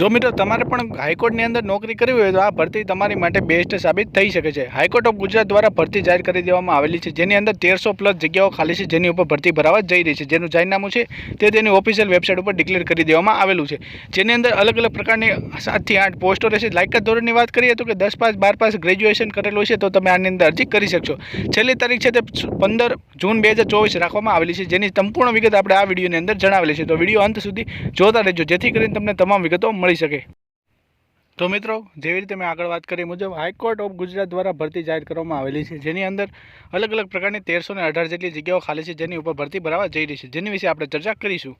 જો મિત્રો, તમારે પણ હાઈકોર્ટની અંદર નોકરી કરવી હોય તો આ ભરતી તમારી માટે બેસ્ટ સાબિત થઈ શકે છે. હાઈકોર્ટ ઓફ ગુજરાત દ્વારા ભરતી જાહેર કરી દેવામાં આવેલી છે, જેની અંદર તેરસો પ્લસ જગ્યાઓ ખાલી છે, જેની ઉપર ભરતી ભરાવા જઈ રહી છે. જેનું જાહેરનામું છે, તે તેની ઓફિશિયલ વેબસાઇટ ઉપર ડિક્લેર કરી દેવામાં આવેલું છે. જેની અંદર અલગ અલગ પ્રકારની સાતથી આઠ પોસ્ટો રહેશે લાયકાત ધોરણની વાત કરીએ તો કે દસ પાસ બાર પાસ ગ્રેજ્યુએશન કરેલું છે તો તમે આની અંદર અરજી કરી શકશો. છેલ્લી તારીખ છે તે પંદર જૂન બે રાખવામાં આવેલી છે. જેની સંપૂર્ણ વિગત આપણે આ વિડીયોની અંદર જણાવેલી છે. તો વીડિયો અંત સુધી જોતા રહેજો. જેથી કરીને તમને તમામ વિગતો મળી શકે. તો મિત્રો, જેવી રીતે મેં આગળ વાત કરી મુજબ હાઈકોર્ટ ઓફ ગુજરાત દ્વારા ભરતી જાહેર કરવામાં આવેલી છે. જેની અંદર અલગ અલગ પ્રકારની તેરસો અઢાર જેટલી જગ્યાઓ ખાલી છે, જેની ઉપર ભરતી ભરાવા જઈ રહી છે. જેની વિશે આપણે ચર્ચા કરીશું.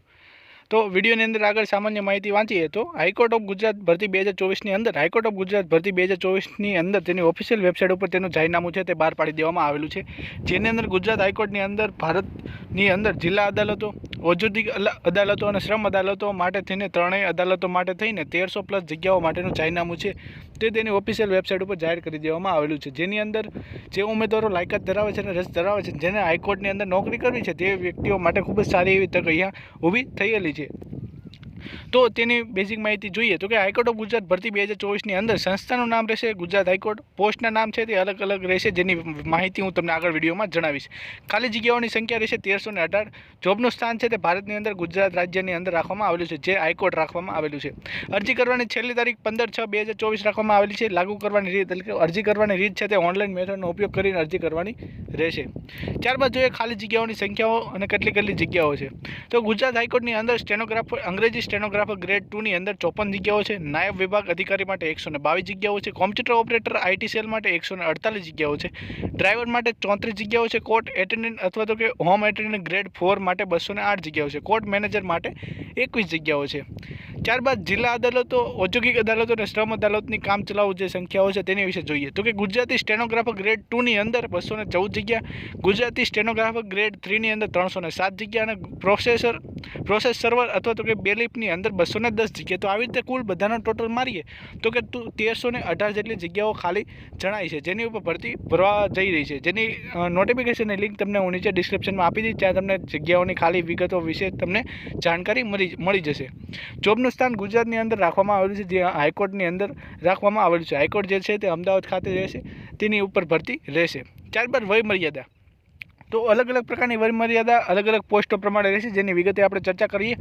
તો વિડીયોની અંદર આગળ સામાન્ય માહિતી વાંચીએ તો હાઈકોર્ટ ઓફ ગુજરાત ભરતી બે હજાર ચોવીસની અંદર, હાઈકોર્ટ ઓફ ગુજરાત ભરતી બે હજાર ચોવીસની અંદર તેની ઓફિશિયલ વેબસાઇટ ઉપર તેનું જાહેરનામું છે તે બહાર પાડી દેવામાં આવેલું છે. જેની અંદર ગુજરાત હાઈકોર્ટની અંદર, ભારતની અંદર જિલ્લા અદાલતો, ઔદ્યોગિક અદાલતો અને શ્રમ અદાલતો માટે થઈને ત્રણેય અદાલતો માટે થઈને તેરસો પ્લસ જગ્યાઓ માટેનું જાહેરનામું છે તે તેની ઓફિશિયલ વેબસાઇટ ઉપર જાહેર કરી દેવામાં આવેલું છે. જેની અંદર જે ઉમેદવારો લાયકાત ધરાવે છે અને રસ ધરાવે છે, જેને હાઈકોર્ટની અંદર નોકરી કરવી છે તે વ્યક્તિઓ માટે ખૂબ જ સારી એવી તક અહીંયા ઊભી થયેલી છે તો તેની બેઝિક માહિતી જોઈએ તો કે હાઈકોર્ટ ઓફ ગુજરાત ભરતી બે હજાર ચોવીસની અંદર સંસ્થાનું નામ રહેશે ગુજરાત હાઈકોર્ટ પોસ્ટના નામ છે તે અલગ અલગ રહેશે જેની માહિતી હું તમને આગળ વિડીયોમાં જણાવીશ. ખાલી જગ્યાઓની સંખ્યા રહેશે તેરસો ને અઢાર. જોબનું સ્થાન છે તે ભારતની અંદર, ગુજરાત રાજ્યની અંદર રાખવામાં આવેલું છે, જે હાઈકોર્ટ રાખવામાં આવેલું છે. અરજી કરવાની છેલ્લી તારીખ પંદર છ બે હજાર ચોવીસ રાખવામાં આવેલી છે. લાગુ કરવાની રીત, એટલે અરજી કરવાની રીત છે તે ઓનલાઈન મેથડનો ઉપયોગ કરીને અરજી કરવાની રહેશે. ત્યારબાદ જોઈએ ખાલી જગ્યાઓની સંખ્યાઓ અને કેટલી કેટલી જગ્યાઓ છે. તો ગુજરાત હાઈકોર્ટની અંદર સ્ટેનોગ્રાફર અંગ્રેજી સ્ટેનોગ્રાફર ગ્રેડ ટુની અંદર ચોપન જગ્યાઓ છે. નાયબ વિભાગ અધિકારી માટે એકસો બાવીસ જગ્યાઓ છે. કોમ્પ્યુટર ઓપરેટર આઈટી સેલ માટે એકસો અડતાલીસ જગ્યાઓ છે. ડ્રાઈવર માટે ચોત્રીસ જગ્યાઓ છે. કોર્ટ એટેન્ડન્ટ અથવા તો કે હોમ એટેન્ડન્ટ ગ્રેડ ફોર માટે બસો આઠ જગ્યાઓ છે. કોર્ટ મેનેજર માટે એકવીસ જગ્યાઓ છે. ત્યારબાદ જિલ્લા અદાલતો, ઔદ્યોગિક અદાલતો અને શ્રમ અદાલતની કામ ચલાઉ જે સંખ્યાઓ છે તેની વિશે જોઈએ. તો કે ગુજરાતી સ્ટેનોગ્રાફર ગ્રેડ ટુની અંદર બસો ને ચૌદ જગ્યા, ગુજરાતી સ્ટેનોગ્રાફર ગ્રેડ થ્રીની અંદર ત્રણસો ને સાત જગ્યા અને પ્રોસેસર પ્રોસેસ સર્વર અથવા તો કે બેલીફની અંદર બસો ને દસ જગ્યા. તો આવી રીતે કુલ બધાનો ટોટલ મારીએ તો કે તું તેરસો ને અઢાર જેટલી જગ્યાઓ ખાલી જણાય છે, જેની ઉપર ભરતી ભરવા જઈ રહી છે. જેની નોટિફિકેશનની લિંક તમને હું નીચે ડિસ્ક્રિપ્શનમાં આપી દઈશ, ત્યાં તમને જગ્યાઓની ખાલી વિગતો વિશે તમને જાણકારી મળી મળી જશે. જોબનું સ્થાન ગુજરાતની અંદર રાખવામાં આવેલું છે, જે હાઈકોર્ટની અંદર રાખવામાં આવેલું છે. હાઈકોર્ટ જે છે તે અમદાવાદ ખાતે રહેશે તેની ઉપર ભરતી રહેશે. ત્યારબાદ વયમર્યાદા. તો અલગ અલગ પ્રકારની વયમર્યાદા અલગ અલગ પોસ્ટો પ્રમાણે રહેશે, જેની વિગતે આપણે ચર્ચા કરીએ.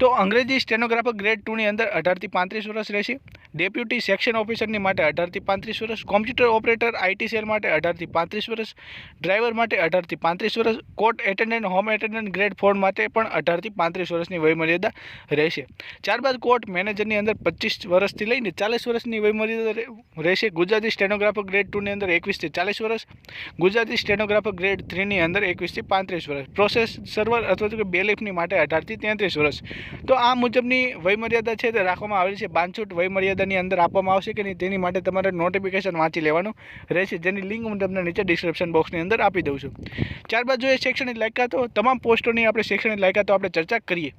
તો અંગ્રેજી સ્ટેનોગ્રાફર ગ્રેડ ટુની અંદર અઢારથી પાંત્રીસ વર્ષ રહેશે. ડેપ્યુટી સેક્શન ઓફિસરની માટે અઢારથી પાંત્રીસ વર્ષ, કોમ્પ્યુટર ઓપરેટર આઈટી સેલ માટે અઢારથી પાંત્રીસ વર્ષ, ડ્રાઈવર માટે અઢારથી પાંત્રીસ વર્ષ court attendant, home attendant grade four માટે પણ અઢારથી પાંત્રીસ વર્ષની વયમર્યાદા રહેશે. ત્યારબાદ કોર્ટ મેનેજરની અંદર પચીસ વર્ષથી લઈને ચાલીસ વર્ષની વયમર્યાદા રહેશે. ગુજરાતી સ્ટેનોગ્રાફર ગ્રેડ ટુની અંદર એકવીસથી ચાલીસ વર્ષ, ગુજરાતી સ્ટેનોગ્રાફર ગ્રેડ થ્રીની અંદર એકવીસથી પાંત્રીસ વર્ષ. પ્રોસેસ સર્વર અથવા તો કે બેલેફની માટે અઢારથી તેત્રીસ વર્ષ. તો આ મુજબની વયમર્યાદા છે તે રાખવામાં આવેલી છે. બાંધછૂટ વયમર્યાદાની અંદર આપવામાં આવશે કે નહીં તેની માટે તમારે નોટિફિકેશન વાંચી લેવાનું રહેશે. જેની લિંક હું તમને નીચે ડિસ્ક્રિપ્શન બોક્સની અંદર આપી દઉં છું. ત્યારબાદ જોઈએ શૈક્ષણિક લાયકાતો. તમામ પોસ્ટોની આપણે શૈક્ષણિક લાયકાતો આપણે ચર્ચા કરીએ.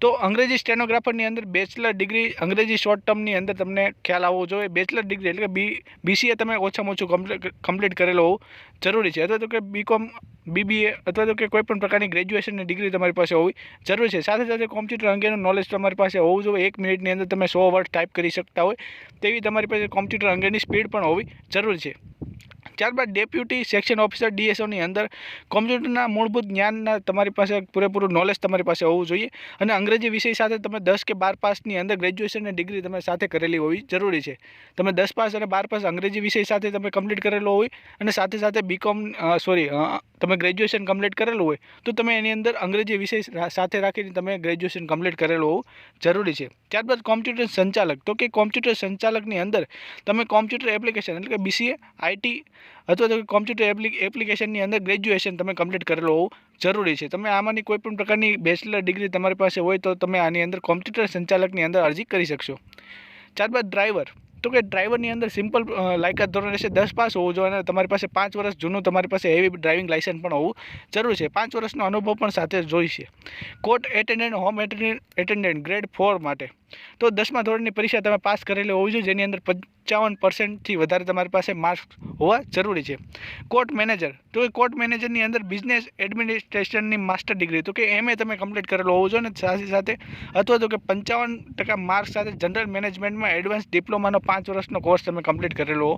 તો અંગ્રેજી સ્ટેનોગ્રાફરની અંદર બેચલર ડિગ્રી અંગ્રેજી શોર્ટ ટર્મની અંદર તમને ખ્યાલ આવવો જોઈએ. બેચલર ડિગ્રી એટલે કે બી બીસીએ તમે ઓછામાં ઓછું કમ્પ્લીટ કરેલો હોવું જરૂરી છે. અથવા તો કે બીકોમ બીબીએ અથવા તો કે કોઈ પણ પ્રકારની ગ્રેજ્યુએશનની ડિગ્રી તમારી પાસે હોવી જરૂરી છે. સાથે સાથે કોમ્પ્યુટર અંગેનું નોલેજ તમારી પાસે હોવું જોઈએ. એક મિનિટની અંદર તમે સો વર્ડ ટાઈપ કરી શકતા હોય. તેવી તમારી પાસે કોમ્પ્યુટર અંગેની સ્પીડ પણ હોવી જરૂરી છે. ત્યારબાદ ડેપ્યુટી સેક્શન ઓફિસર ડીએસઓની અંદર કોમ્પ્યુટરના મૂળભૂત જ્ઞાનના તમારી પાસે પૂરેપૂરું નોલેજ તમારી પાસે હોવું જોઈએ અને અંગ્રેજી વિષય સાથે તમે દસ કે બાર પાસની અંદર ગ્રેજ્યુએશનની ડિગ્રી તમે સાથે કરેલી હોવી જરૂરી છે. તમે દસ પાસ અને બાર પાસ અંગ્રેજી વિષય સાથે તમે કમ્પ્લીટ કરેલો હોય અને સાથે સાથે બીકોમ સોરી તમે ગ્રેજ્યુએશન કમ્પ્લીટ કરેલું હોય તો તમે એની અંદર અંગ્રેજી વિષય સાથે રાખીને તમે ગ્રેજ્યુએશન કમ્પ્લીટ કરેલું હોવું જરૂરી છે. ત્યારબાદ કોમ્પ્યુટર સંચાલક તો કે કોમ્પ્યુટર સંચાલકની અંદર તમે કોમ્પ્યુટર એપ્લિકેશન એટલે કે બીસીએ આઈટી અથવા તો કોમ્પ્યુટર એપ્લિક એપ્લિકેશનની અંદર ગ્રેજ્યુએશન તમે કમ્પ્લીટ કરેલું હોવું જરૂરી છે. તમે આમાંની કોઈ પણ પ્રકારની બેચલર ડિગ્રી તમારી પાસે હોય તો તમે આની અંદર કોમ્પ્યુટર સંચાલકની અંદર અરજી કરી શકશો. ત્યારબાદ ડ્રાઈવર તો કે ડ્રાઈવરની અંદર સિમ્પલ લાયકાત ધોરણ રહેશે, દસ પાસ હોવું જોઈએ અને તમારી પાસે પાંચ વર્ષ જૂનું તમારી પાસે હેવી ડ્રાઇવિંગ લાઇસન્સ પણ હોવું જરૂરી છે. પાંચ વર્ષનો અનુભવ પણ સાથે જોઈશે court attendant home attendant attendant grade four માટે. તો દસમા ધોરણની પરીક્ષા તમે પાસ કરેલી હોવી જોઈએ, જેની અંદર પંચાવન પર્સન્ટથી વધારે તમારી પાસે માર્ક્સ હોવા જરૂરી છે. કોર્ટ મેનેજર તો એ કોર્ટ મેનેજરની અંદર બિઝનેસ એડમિનિસ્ટ્રેશનની માસ્ટર ડિગ્રી તો કે એમએ તમે કમ્પ્લીટ કરેલો હોવો જોઈએ ને સાથે સાથે, અથવા તો કે પંચાવન ટકા માર્ક્સ સાથે જનરલ મેનેજમેન્ટમાં એડવાન્સ ડિપ્લોમાનો પાંચ વર્ષનો કોર્સ તમે કમ્પ્લીટ કરેલો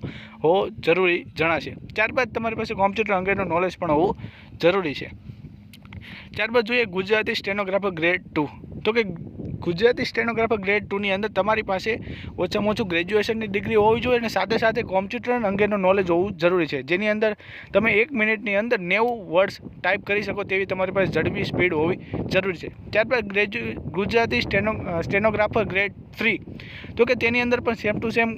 હોવો જરૂરી જણાશે. ત્યારબાદ તમારી પાસે કોમ્પ્યુટર અંગેનું નોલેજ પણ હોવું જરૂરી છે. ત્યારબાદ જોઈએ ગુજરાતી સ્ટેનોગ્રાફર ગ્રેડ ટુ તો કે ગુજરાતી સ્ટેનોગ્રાફર ગ્રેડ ટુની અંદર તમારી પાસે ઓછામાં ઓછું ગ્રેજ્યુએશનની ડિગ્રી હોવી જોઈએ અને સાથે સાથે કોમ્પ્યુટર અંગેનું નોલેજ હોવું જરૂરી છે. જેની અંદર તમે એક મિનિટની અંદર નેવું વર્ડ્સ ટાઈપ કરી શકો તેવી તમારી પાસે ઝડપી સ્પીડ હોવી જરૂરી છે. ત્યારબાદ ગ્રેજ્યુ Gujarati steno stenographer grade three તો કે તેની અંદર પણ સેમ ટુ સેમ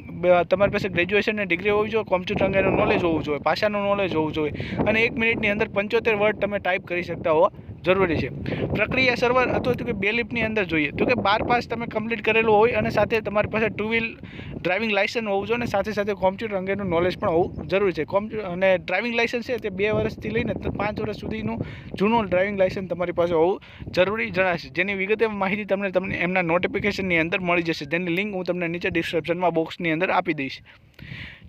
તમારી પાસે ગ્રેજ્યુએશનની ડિગ્રી હોવી જોઈએ કોમ્પ્યુટર અંગેનું નોલેજ હોવું જોઈએ, ભાષાનું નોલેજ હોવું જોઈએ અને એક મિનિટની અંદર પંચોતેર વર્ડ તમે ટાઈપ કરી શકતા હોવા જરૂરી છે. પ્રક્રિયા સર્વર અથવા તો કે બેલિફની અંદર જોઈએ. તો કે બાર પાસ તમે કમ્પ્લીટ કરેલું હોય અને સાથે તમારી પાસે ટુ વ્હીલ ડ્રાઇવિંગ લાઇસન્સ હોવું જોઈએ અને સાથે સાથે કોમ્પ્યુટર અંગેનું નોલેજ પણ હોવું જરૂરી છે. કોમ્પ્યુટર અને ડ્રાઇવિંગ લાઇસન્સ છે તે બે વર્ષથી લઈને પાંચ વર્ષ સુધીનું જૂનું ડ્રાઇવિંગ લાઇસન્સ તમારી પાસે હોવું જરૂરી જણાશે. જેની વિગતે માહિતી તમને તમને એમના નોટિફિકેશનની અંદર મળી જશે. જેની લિંક હું તમને નીચે ડિસ્ક્રિપ્શનમાં બોક્સની અંદર આપી દઈશ.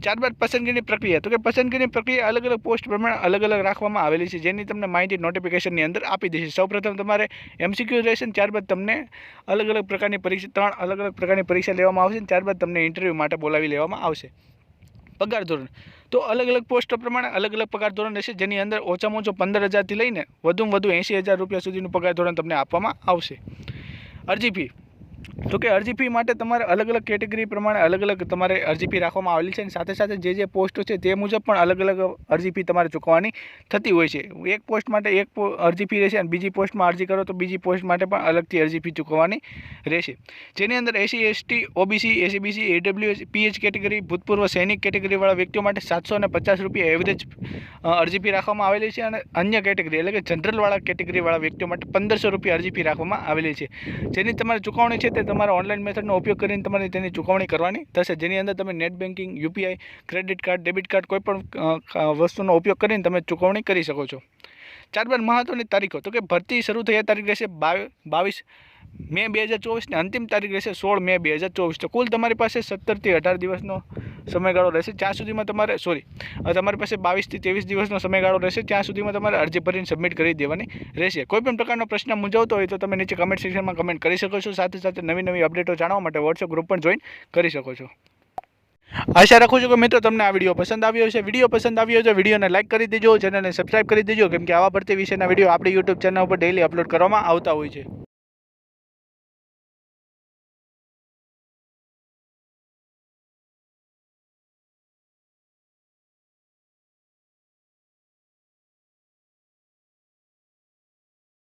ત્યારબાદ પસંદગીની પ્રક્રિયા. તો કે પસંદગીની પ્રક્રિયા અલગ અલગ પોસ્ટ પ્રમાણે અલગ અલગ રાખવામાં આવેલી છે, જેની તમને માહિતી નોટિફિકેશનની અંદર આપી દેશે. સૌપ્રથમ તમારે એમસીક્યુ રહેશે ને ત્યારબાદ તમને અલગ અલગ પ્રકારની પરીક્ષા, ત્રણ અલગ અલગ પ્રકારની પરીક્ષા લેવામાં આવશે ત્યારબાદ તમને ઇન્ટરવ્યૂ માટે બોલાવી લેવામાં આવશે. પગાર ધોરણ. તો અલગ અલગ પોસ્ટ પ્રમાણે અલગ અલગ પગાર ધોરણ રહેશે, જેની અંદર ઓછામાં ઓછો પંદર હજારથી લઈને વધુમાં વધુ એંસી હજાર રૂપિયા સુધીનું પગાર ધોરણ તમને આપવામાં આવશે. અરજી ફી તો કે અરજી ફી માટે તમારે અલગ અલગ કેટેગરી પ્રમાણે અલગ અલગ તમારે અરજી ફી રાખવામાં આવેલી છે અને સાથે સાથે જે જે પોસ્ટો છે તે મુજબ પણ અલગ અલગ અરજી ફી તમારે ચૂકવવાની થતી હોય છે. એક પોસ્ટ માટે એક અરજી ફી રહેશે અને બીજી પોસ્ટમાં અરજી કરો તો બીજી પોસ્ટ માટે પણ અલગથી અરજી ફી ચૂકવવાની રહેશે. જેની અંદર SC ST OBC SEBC EWS PH category, ભૂતપૂર્વ સૈનિક કેટેગરીવાળા વ્યક્તિઓ માટે સાતસો અને પચાસ રૂપિયા એવરેજ અરજી ફી રાખવામાં આવેલી છે અને અન્ય કેટેગરી એટલે કે જનરલવાળા કેટેગરીવાળા વ્યક્તિઓ માટે પંદરસો રૂપિયા અરજી ફી રાખવામાં આવેલી છે. જેની તમારે ચૂકવણી છે તે તમારા ઓનલાઈન મેથડનો ઉપયોગ કરીને તમારે તેની ચૂકવણી કરવાની થશે. જેની અંદર તમે net banking UPI credit card debit card કોઈ પણ વસ્તુનો ઉપયોગ કરીને તમે ચૂકવણી કરી શકો છો. ત્યારબાદ મહત્ત્વની તારીખો. તો કે ભરતી શરૂ થયા તારીખ રહેશે બાવી, બાવીસ મે બે હજાર ચોવીસની અંતિમ તારીખ રહેશે સોળ મે બે હજાર ચોવીસ. તો કુલ તમારી પાસે સત્તરથી અઢાર દિવસનો સમયગાળો રહેશે. ત્યાં સુધીમાં તમારે સોરી તમારી પાસે બાવીસથી ત્રેવીસ દિવસનો સમયગાળો રહેશે. ત્યાં સુધીમાં તમારે અરજી ભરીને સબમિટ કરી દેવાની રહેશે. કોઈ પણ પ્રકારનો પ્રશ્ન મૂંઝવતો હોય તો તમે નીચે કમેન્ટ સેક્શનમાં કમેન્ટ કરી શકો છો. સાથે સાથે નવી નવી અપડેટો જાણવા માટે વોટ્સએપ ગ્રુપ પણ જોઈન કરી શકો છો. આશા રાખું છું કે મિત્રો તમને આ વીડિયો પસંદ આવ્યો છે વીડિયો પસંદ આવ્યો છે વિડીયોને લાઇક કરી દેજો. ચેનલને સબસ્ક્રાઇબ કરી દેજો. કેમ કે આવા ભરતી વિશેના વીડિયો આપણી યુટ્યુબ ચેનલ ઉપર ડેલી અપલોડ કરવામાં આવતા હોય છે.